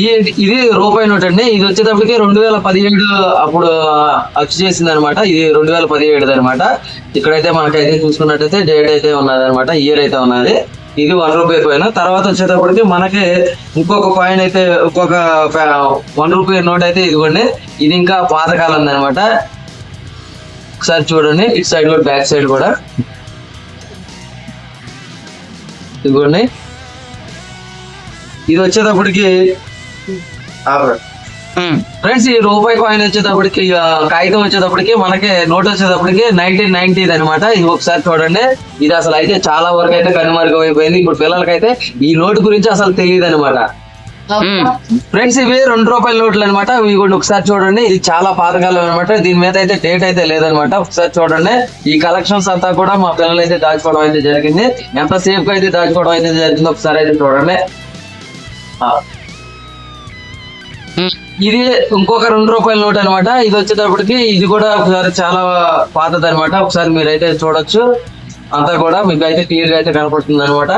ఈ ఇది రూపాయి నోట్ అండి. ఇది వచ్చేటప్పటికి రెండు వేల పదిహేడు అప్పుడు అచ్చు చేసింది అనమాట ఇది రెండు వేల పదిహేడు అనమాట ఇక్కడైతే మనకైతే చూసుకున్నట్టయితే డేట్ అయితే ఉన్నది అనమాట ఇయర్ అయితే ఉన్నది. ఇది వన్ రూపీ కాయిన్. తర్వాత వచ్చేటప్పటికి మనకి ఇంకొక కాయిన్ అయితే ఇంకొక వన్ రూపీ నోట్ అయితే ఇదిగోండి. ఇది ఇంకా పాతకాలం అనమాట ఒకసారి చూడండి. ఇటు సైడ్ కూడా బ్యాక్ సైడ్ కూడా. ఇదిగోండి. ఇది వచ్చేటప్పటికి ఫ్రెండ్స్ ఈ రూపాయి కాయిన్ వచ్చేటప్పటికి కాగితం వచ్చేటప్పటికి మనకి నోట్ వచ్చేటప్పటికి నైన్టీన్ నైన్టీ అనమాట ఇది ఒకసారి చూడండి. ఇది అసలు అయితే చాలా వరకు అయితే కనుమరుగు అయిపోయింది. ఇప్పుడు పిల్లలకైతే ఈ నోటు గురించి అసలు తెలియదు అనమాట ఫ్రెండ్స్ ఇవి రెండు రూపాయల నోట్లు అనమాట ఇవి కూడా ఒకసారి చూడండి. ఇది చాలా పాతకాలం అనమాట దీని మీద అయితే డేట్ అయితే లేదనమాట ఒకసారి చూడండి. ఈ కలెక్షన్స్ అంతా కూడా మా పిల్లలు అయితే దాచుకోవడం అయితే జరిగింది. ఎంత సేఫ్గా అయితే దాచుకోవడం అయితే జరిగింది ఒకసారి అయితే చూడండి. ఆ. ఇది ఇంకొక రెండు రూపాయల నోట్ అనమాట ఇది వచ్చేటప్పటికి ఇది కూడా ఒకసారి చాలా పాతది అనమాట ఒకసారి మీరైతే చూడొచ్చు. అంతా కూడా మీకు అయితే క్లియర్గా అయితే కనపడుతుంది అనమాట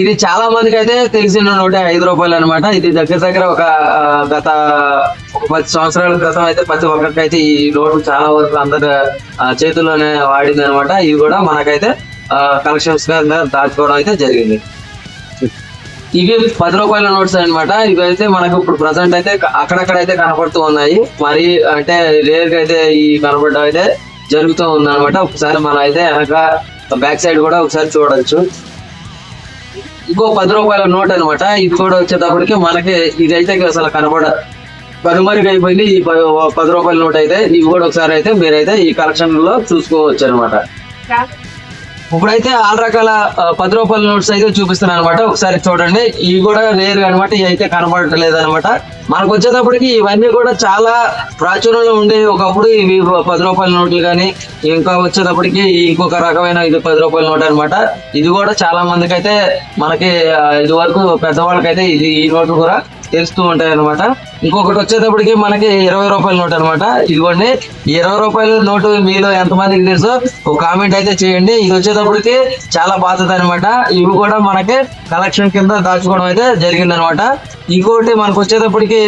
ఇది చాలా మందికి అయితే తెలిసిన నోటే ఐదు రూపాయలు అనమాట ఇది దగ్గర దగ్గర ఒక గత ఒక పది సంవత్సరాల క్రితం అయితే ప్రతి ఒక్కరికి అయితే ఈ నోటు చాలా వరకు అందరు చేతుల్లోనే వాడింది అనమాట ఇది కూడా మనకైతే కలెక్షన్స్గా దాచుకోవడం అయితే జరిగింది. ఇవి పది రూపాయల నోట్స్ అనమాట ఇవి అయితే మనకు ఇప్పుడు ప్రజెంట్ అయితే అక్కడక్కడ అయితే కనపడుతూ ఉన్నాయి. మరి అంటే రేర్గా అయితే ఈ కనపడడం అయితే జరుగుతూ ఉంది అనమాట ఒకసారి మనం అయితే వెనక బ్యాక్ సైడ్ కూడా ఒకసారి చూడొచ్చు. ఇంకో పది రూపాయల నోట్ అనమాట ఇది కూడా వచ్చేటప్పటికి మనకి ఇది అయితే అసలు కనపడ కనుమరుగు అయిపోయింది. ఈ పది రూపాయల నోట్ అయితే ఇవి కూడా ఒకసారి అయితే మీరైతే ఈ కలెక్షన్లో చూసుకోవచ్చు అనమాట ఇప్పుడైతే ఆరు రకాల పది రూపాయల నోట్స్ అయితే చూపిస్తున్నాను అనమాట ఒకసారి చూడండి. ఇవి కూడా రేరు అనమాట ఇవి అయితే కనబడలేదు అనమాట మనకు వచ్చేటప్పటికి ఇవన్నీ కూడా చాలా ప్రాచుర్యంలో ఉండే ఒకప్పుడు ఇవి పది రూపాయల నోట్లు కానీ ఇంకా వచ్చేటప్పటికి ఇంకొక రకమైన ఇది పది రూపాయల నోట్ అనమాట ఇది కూడా చాలా మందికి అయితే మనకి ఇది వరకు పెద్దవాళ్ళకైతే ఇది ఈ నోట్లు కూడా తెలుస్తూ ఉంటాయి అనమాట ఇంకొకటి వచ్చేటప్పటికి మనకి ఇరవై రూపాయల నోట్ అనమాట ఇదిగోండి ఇరవై రూపాయల నోటు మీలో ఎంతమందికి తెలుసో ఒక కామెంట్ అయితే చేయండి. ఇది వచ్చేటప్పటికి చాలా పాతది అనమాట ఇవి కూడా మనకి కలెక్షన్ కింద దాచుకోవడం అయితే జరిగింది అనమాట ఇంకోటి మనకు వచ్చేటప్పటికి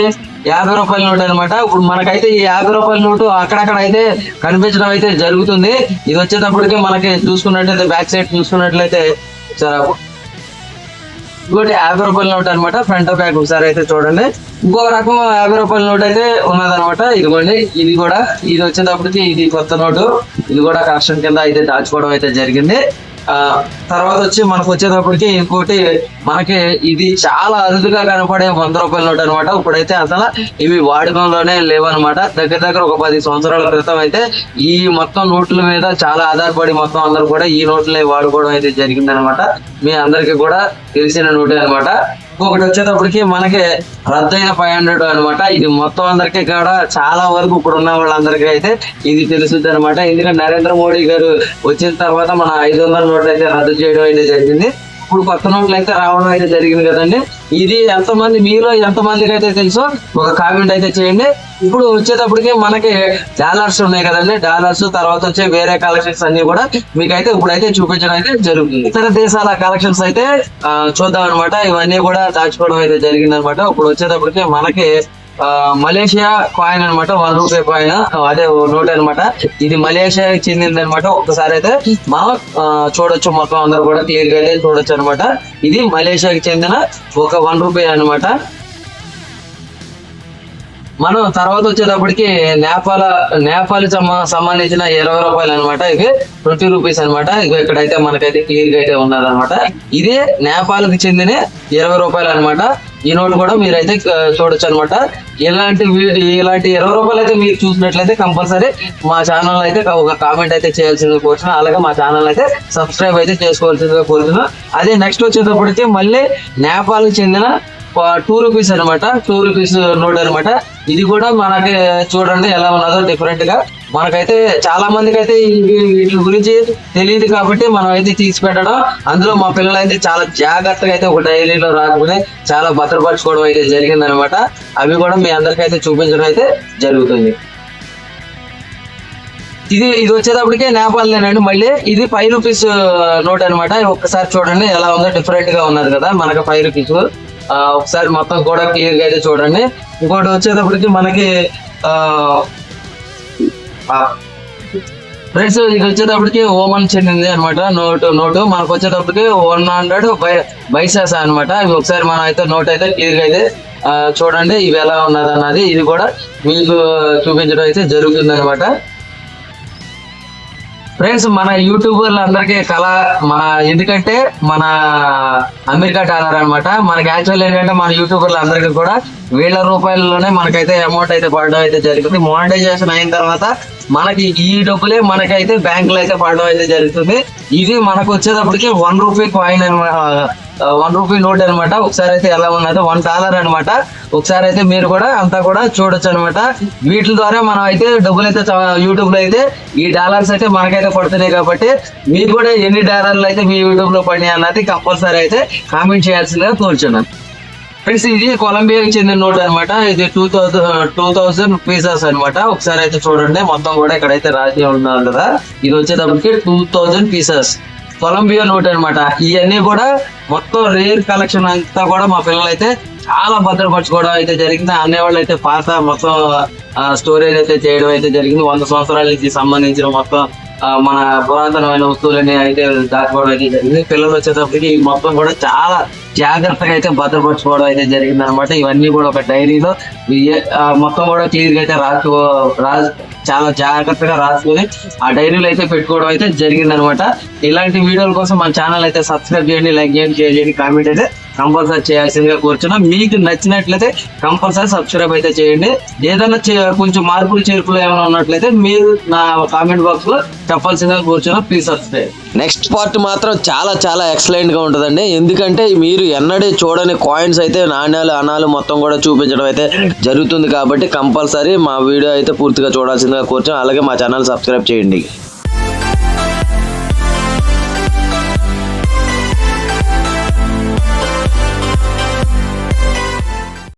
యాభై రూపాయల నోట్ అనమాట ఇప్పుడు మనకైతే ఈ యాభై రూపాయల నోటు అక్కడక్కడ అయితే కనిపించడం అయితే జరుగుతుంది. ఇది వచ్చేటప్పటికి మనకి చూసుకున్నట్లయితే బ్యాక్ సైడ్ చూసుకున్నట్లయితే చాలా ఇంకోటి యాభై రూపాయల నోట్ అనమాట ఫ్రంట్ బ్యాక్ ఒకసారి అయితే చూడండి. ఇంకొక రకం యాభై రూపాయల నోట్ అయితే ఉన్నదన్నమాట. ఇదిగోండి ఇది కూడా ఇది వచ్చేటప్పటికి ఇది కొత్త నోటు. ఇది కూడా కరెక్షన్ కింద అయితే దాచుకోవడం అయితే జరిగింది. తర్వాత వచ్చి మనకు వచ్చేటప్పటికి ఇంకోటి మనకి ఇది చాలా అరుదుగా కనపడే వంద రూపాయల నోట్ అనమాట ఇప్పుడైతే అసలు ఇవి వాడకంలోనే లేవన్నమాట. దగ్గర దగ్గర ఒక పది సంవత్సరాల క్రితం అయితే ఈ మొత్తం నోట్ల మీద చాలా ఆధారపడి మొత్తం అందరూ కూడా ఈ నోట్లే వాడుకోవడం అయితే జరిగిందనమాట మీ అందరికీ కూడా తెలిసిన నోటే అనమాట ఇంకొకటి వచ్చేటప్పటికి మనకి రద్దయిన ఫైవ్ హండ్రెడ్ అనమాట ఇది మొత్తం అందరికీ కూడా చాలా వరకు ఇప్పుడు ఉన్న వాళ్ళందరికీ అయితే ఇది తెలుస్తుంది అనమాట ఎందుకంటే నరేంద్ర మోడీ గారు వచ్చిన తర్వాత మన ఐదు వందల నోట్లు అయితే రద్దు చేయడం అయితే జరిగింది. ఇప్పుడు కొత్త నోట్లు అయితే రావడం అయితే జరిగింది కదండి. ఇది ఎంతమంది మీలో ఎంతమందికి అయితే తెలుసో ఒక కామెంట్ అయితే చేయండి. ఇప్పుడు వచ్చేటప్పటికి మనకి డాలర్స్ ఉన్నాయి కదండి. డాలర్స్ తర్వాత వచ్చే వేరే కలెక్షన్స్ అన్ని కూడా మీకైతే ఇప్పుడైతే చూపించడం అయితే జరుగుతుంది. ఇతర దేశాల కలెక్షన్స్ అయితే చూద్దాం అనమాట ఇవన్నీ కూడా దాచుకోవడం అయితే జరిగింది అనమాట ఇప్పుడు వచ్చేటప్పటికి మనకి మలేషియా కాయిన్ అన్నమాట వన్ రూపాయి కాయిన్ అదే నోట్ అనమాట ఇది మలేషియాకి చెందింది అనమాట ఒకసారి అయితే మనం చూడొచ్చు మొత్తం అందరూ కూడా క్లియర్గా అయితే చూడొచ్చు అనమాట ఇది మలేషియాకి చెందిన ఒక వన్ రూపాయి అన్నమాట. మనం తర్వాత వచ్చేటప్పటికి నేపాల నేపాల్ సంబంధించిన ఇరవై రూపాయలు అనమాట ఇవి ట్వంటీ రూపీస్ అనమాట ఇవి ఇక్కడైతే మనకైతే క్లియర్గా అయితే ఉన్నది అనమాట ఇది నేపాల్కి చెందిన ఇరవై రూపాయలు అనమాట ఈ నోట్ కూడా మీరైతే చూడొచ్చు అనమాట ఇలాంటి ఇలాంటి ఇరవై రూపాయలు అయితే మీరు చూసినట్లయితే కంపల్సరీ మా ఛానల్ అయితే ఒక కామెంట్ అయితే చేయాల్సిందిగా కోరుతున్నా. అలాగే మా ఛానల్ అయితే సబ్స్క్రైబ్ అయితే చేసుకోవాల్సిందిగా కోరుతున్నాను అదే నెక్స్ట్ వచ్చేటప్పటికి మళ్ళీ నేపాల్ చెందిన టూ రూపీస్ అనమాట టూ రూపీస్ నోట్ అనమాట ఇది కూడా మనకి చూడండి ఎలా ఉన్నదో డిఫరెంట్గా. మనకైతే చాలా మందికి అయితే వీటి గురించి తెలియదు కాబట్టి మనం అయితే తీసి పెట్టడం. అందులో మా పిల్లలు అయితే చాలా జాగ్రత్తగా అయితే ఒక డైరీలో రాసుకుని చాలా భద్రపరచుకోవడం అయితే జరిగింది అనమాట అవి కూడా మీ అందరికీ అయితే చూపించడం అయితే జరుగుతుంది. ఇది ఇది వచ్చేటప్పటికే నేపాల్దేనండి మళ్ళీ. ఇది ఫైవ్ రూపీస్ నోట్ అనమాట ఒక్కసారి చూడండి ఎలా ఉందో డిఫరెంట్గా ఉన్నది కదా. మనకి ఫైవ్ రూపీస్ ఒకసారి మొత్తం కూడా క్లియర్గా అయితే చూడండి. ఇంకోటి వచ్చేటప్పటికి మనకి ఫ్రెండ్స్ ఇది వచ్చేటప్పటికి ఓమన్ చెందింది అనమాట నోటు నోటు. మనకు వచ్చేటప్పటికి వన్ హండ్రెడ్ బై బైసాస్ అనమాట ఇవి ఒకసారి మనం అయితే నోట్ అయితే క్లియర్గా అయితే చూడండి ఇవి ఎలా ఉన్నది అన్నది ఇది కూడా మీకు చూపించడం అయితే జరుగుతుంది అనమాట ఫ్రెండ్స్ మన యూట్యూబర్లు అందరికీ కళ మన ఎందుకంటే మన అమెరికా డాలర్ అనమాట మనకి యాక్చువల్ ఏంటంటే మన యూట్యూబర్లు అందరికీ కూడా వేల రూపాయలలోనే మనకైతే అమౌంట్ అయితే పడడం అయితే జరుగుతుంది మానిటైజేషన్ అయిన తర్వాత మనకి ఈ డబ్బులే మనకైతే బ్యాంకులో అయితే పడడం అయితే జరుగుతుంది. ఇది మనకు వచ్చేటప్పటికి one rupee coin one rupee note అనమాట. ఒకసారి అయితే ఎలా ఉన్నది వన్ డాలర్ అనమాట. ఒకసారి అయితే మీరు కూడా అంతా కూడా చూడొచ్చు అనమాట. వీటి ద్వారా మనం అయితే డబ్బులు అయితే యూట్యూబ్లో అయితే ఈ డాలర్స్ అయితే మనకైతే పడుతున్నాయి కాబట్టి మీరు కూడా ఎన్ని డాలర్లు అయితే మీ యూట్యూబ్లో పడినాయి అన్నది కంపల్సరీ అయితే కామెంట్ చేయాల్సిందిగా కోరుచున్నాను. ఫ్రెండ్స్ ఇది కొలంబియాకి చెందిన నోట్ అనమాట ఇది two thousand two thousand pieces అనమాట ఒకసారి అయితే చూడండి. మొత్తం కూడా ఇక్కడైతే రాసి ఉన్నారు కదా. ఇది వచ్చేటప్పటికి two thousand pieces. Colombia note అనమాట ఇవన్నీ కూడా మొత్తం రేర్ కలెక్షన్ అంతా కూడా మా పిల్లలు అయితే చాలా భద్రపరచుకోవడం అయితే జరిగింది. అనేవాళ్ళు అయితే పాత మొత్తం స్టోరేజ్ అయితే చేయడం అయితే జరిగింది. వంద సంవత్సరాల నుంచి సంబంధించిన మొత్తం మన పురాతనమైన వస్తువులన్నీ అయితే దాచుకోవడం అయితే జరిగింది. పిల్లలు వచ్చేటప్పటికి ఈ మొత్తం కూడా చాలా జాగ్రత్తగా అయితే భద్రపరచుకోవడం అయితే జరిగింది అనమాట ఇవన్నీ కూడా ఒక డైరీలో ఆ, మొత్తం కూడా క్లియర్గా అయితే రాసుకో రాసు చాలా జాగ్రత్తగా రాసుకొని ఆ డైరీలో అయితే పెట్టుకోవడం అయితే జరిగింది అనమాట ఇలాంటి వీడియోల కోసం మన ఛానల్ అయితే సబ్స్క్రైబ్ చేయండి లైక్ చేయండి షేర్ చేయండి కామెంట్ అయితే కంపల్సరీ చేయాల్సిందిగా కూర్చున్నాం. మీకు నచ్చినట్లయితే కంపల్సరీ సబ్స్క్రైబ్ అయితే చేయండి. ఏదైనా చే- కొంచెం మార్పులు చేర్పులు ఏమైనా ఉన్నట్లయితే మీరు నా కామెంట్ బాక్స్లో చెప్పాల్సిందిగా కూర్చున్నాం. Please subscribe. నెక్స్ట్ పార్ట్ మాత్రం చాలా చాలా ఎక్సలెంట్గా ఉంటుందండి. ఎందుకంటే మీరు ఎన్నడే చూడని కాయిన్స్ అయితే నాణ్యాలు అనాలు మొత్తం కూడా చూపించడం అయితే జరుగుతుంది కాబట్టి కంపల్సరీ మా వీడియో అయితే పూర్తిగా చూడాల్సిందిగా కూర్చొని అలాగే మా ఛానల్ సబ్స్క్రైబ్ చేయండి.